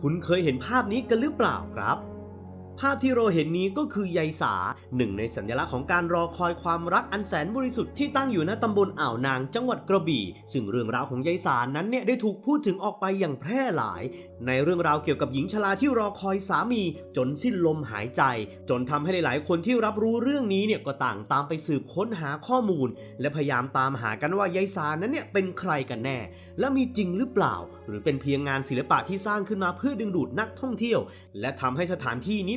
คุณเคยเห็นภาพนี้กันหรือเปล่าครับ ภาพที่เราเห็นนี้ก็คือยายสาหนึ่งในสัญลักษณ์ของการรอคอยความรักอันแสนบริสุทธิ์ที่ตั้งอยู่ณตำบลอ่าวนางจังหวัดกระบี่ ซึ่งเรื่องราวของยายสานั้นเนี่ยได้ถูกพูดถึงออกไปอย่างแพร่หลาย ในเรื่องราวเกี่ยวกับหญิงชราที่รอคอยสามี จนสิ้นลมหายใจ จนทำให้หลายๆ คนที่รับรู้เรื่องนี้เนี่ยก็ต่างตามไปสืบค้นหาข้อมูล และพยายามตามหากันว่ายายสานั้นเนี่ยเป็นใครกันแน่ และมีจริงหรือเปล่า หรือเป็นเพียงงานศิลปะที่สร้างขึ้นมาเพื่อดึงดูดนักท่องเที่ยว และทำให้สถานที่นี้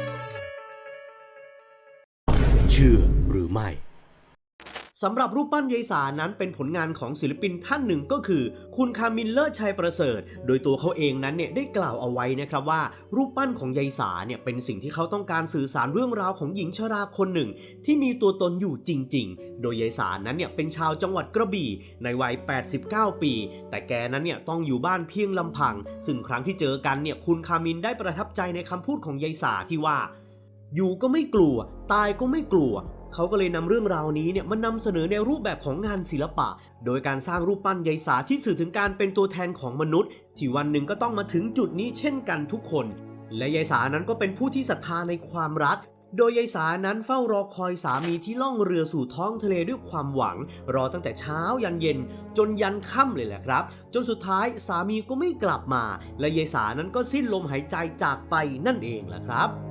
เชื่อหรือไม่สำหรับรูปปั้นยายสานั้นเป็นผลงานของศิลปินท่านหนึ่งก็คือ คุณคามินเลิศชัยประเสริฐ โดยตัวเขาเองนั้นเนี่ยได้กล่าวเอาไว้นะครับว่า รูปปั้นของยายสาเนี่ยเป็นสิ่งที่เขาต้องการสื่อสารเรื่องราวของหญิงชราคนหนึ่ง ที่มีตัวตนอยู่จริง ๆ โดยยายสานั้นเนี่ยเป็นชาวจังหวัดกระบี่ในวัย 89 ปี แต่แกนั้นเนี่ยต้องอยู่บ้านเพียงลำพัง ซึ่งครั้งที่เจอกันเนี่ยคุณคามินได้ประทับใจในคำพูดของยายสาที่ว่า อยู่ก็ไม่กลัว ตายก็ไม่กลัว เขาก็เลยนำเรื่องราวนี้เนี่ยมานำเสนอในรูปแบบของงานศิลปะ โดยการสร้างรูปปั้นยายสาที่สื่อถึงการเป็นตัวแทนของมนุษย์ ที่วันหนึ่งก็ต้องมาถึงจุดนี้เช่นกันทุกคน และยายสานั้นก็เป็นผู้ที่ศรัทธาในความรักโดยยายสานั้นเฝ้ารอคอยสามีที่ล่องเรือสู่ท้องทะเลด้วยความหวัง รอตั้งแต่เช้ายันเย็น จนยันค่ำเลยแหละครับ จนสุดท้ายสามีก็ไม่กลับมา และยายสานั้นก็สิ้นลมหายใจจากไปนั่นเองแหละครับ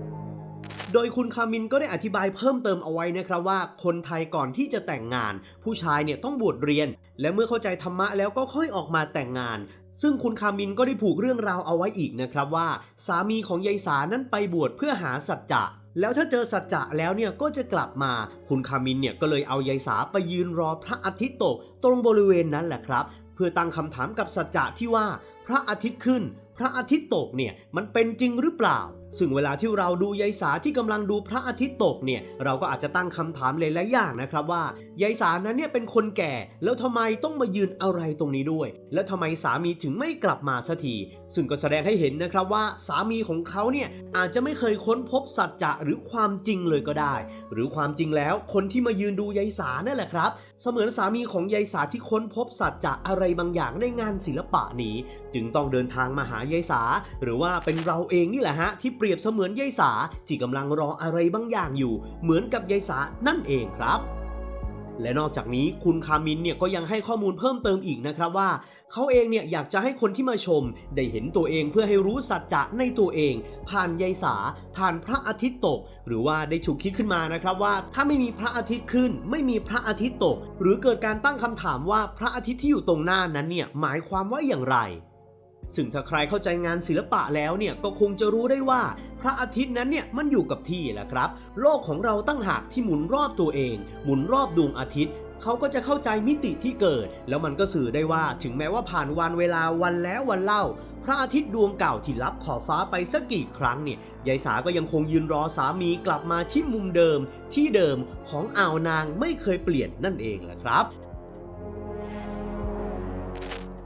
โดยคุณคามินก็ได้อธิบายเพิ่มเติมเอาไว้นะครับว่า คนไทยก่อนที่จะแต่งงาน ผู้ชายเนี่ยต้องบวชเรียน และเมื่อเข้าใจธรรมะแล้วก็ค่อยออกมาแต่งงาน ซึ่งคุณคามินก็ได้ผูกเรื่องราวเอาไว้อีกนะครับว่า สามีของยายสานั้นไปบวชเพื่อหาสัจจะแล้วถ้าเจอสัจจะแล้วเนี่ยก็จะกลับมา คุณคามินเนี่ยก็เลยเอายายสาไปยืนรอพระอาทิตย์ตก ตรงบริเวณนั้นแหละครับ เพื่อตั้งคำถามกับสัจจะที่ว่า พระอาทิตย์ขึ้น พระอาทิตย์ตกเนี่ยมันเป็นจริงหรือเปล่า ซึ่งเวลาที่เราดูยายสาที่กำลังดูพระอาทิตย์ตกเนี่ยเราก็อาจจะตั้งคำถามหลายๆอย่างนะครับว่ายายสานั้นเนี่ยเป็นคนแก่ แล้วทำไมต้องมายืนอะไรตรงนี้ด้วย แล้วทำไมสามีถึงไม่กลับมาสักทีซึ่งก็แสดงให้เห็นนะครับว่าสามีของเขาเนี่ยอาจจะไม่เคยค้นพบสัจจะหรือความจริงเลยก็ได้ หรือความจริงแล้วคนที่มายืนดูยายสานั่นแหละครับ เสมือนสามีของยายสาที่ค้นพบสัจจะอะไรบางอย่างในงานศิลปะนี้ จึงต้องเดินทางมาหายายสา หรือว่าเป็นเราเองนี่แหละฮะที่เปรียบเสมือนยายสาที่กำลังรออะไรบางอย่างอยู่ เหมือนกับยายสานั่นเองครับและนอกจากนี้คุณคามินเนี่ยก็ยังให้ข้อมูลเพิ่มเติมอีกนะครับว่า เขาเองเนี่ยอยากจะให้คนที่มาชม ได้เห็นตัวเองเพื่อให้รู้สัจจะในตัวเอง ผ่านยายสา ผ่านพระอาทิตย์ตก หรือว่าได้ฉุกคิดขึ้นมานะครับว่า ถ้าไม่มีพระอาทิตย์ขึ้น ไม่มีพระอาทิตย์ตก หรือเกิดการตั้งคำถามว่าพระอาทิตย์ที่อยู่ตรงหน้านั้นเนี่ยหมายความว่าอย่างไร ซึ่งถ้าใครเข้าใจงานศิลปะแล้วเนี่ยก็คงจะรู้ได้ว่า พระอาทิตย์นั้นเนี่ยมันอยู่กับที่แหละครับ โลกของเราตั้งหากที่หมุนรอบตัวเอง หมุนรอบดวงอาทิตย์เขาก็จะเข้าใจมิติที่เกิด แล้วมันก็สื่อได้ว่าถึงแม้ว่าผ่านวันเวลาวันแล้ววันเล่า พระอาทิตย์ดวงเก่าที่ลับขอบฟ้าไปสักกี่ครั้งเนี่ยยายสาก็ยังคงยืนรอสามีกลับมาที่มุมเดิม ที่เดิมของอ่าวนางไม่เคยเปลี่ยนนั่นเองแหละครับ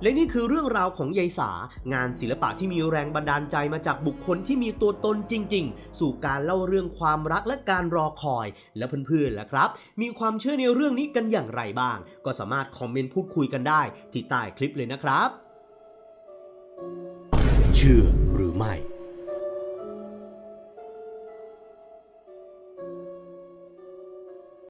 และนี่คือเรื่องราวของยายสางานศิลปะที่มีแรงบันดาลใจมาจากบุคคลที่มีตัวตนจริง ๆ สู่การเล่าเรื่องความรักและการรอคอย และเพื่อนๆล่ะครับ มีความเชื่อในเรื่องนี้กันอย่างไรบ้าง ก็สามารถคอมเมนต์พูดคุยกันได้ที่ใต้คลิปเลยนะครับ เชื่อหรือไม่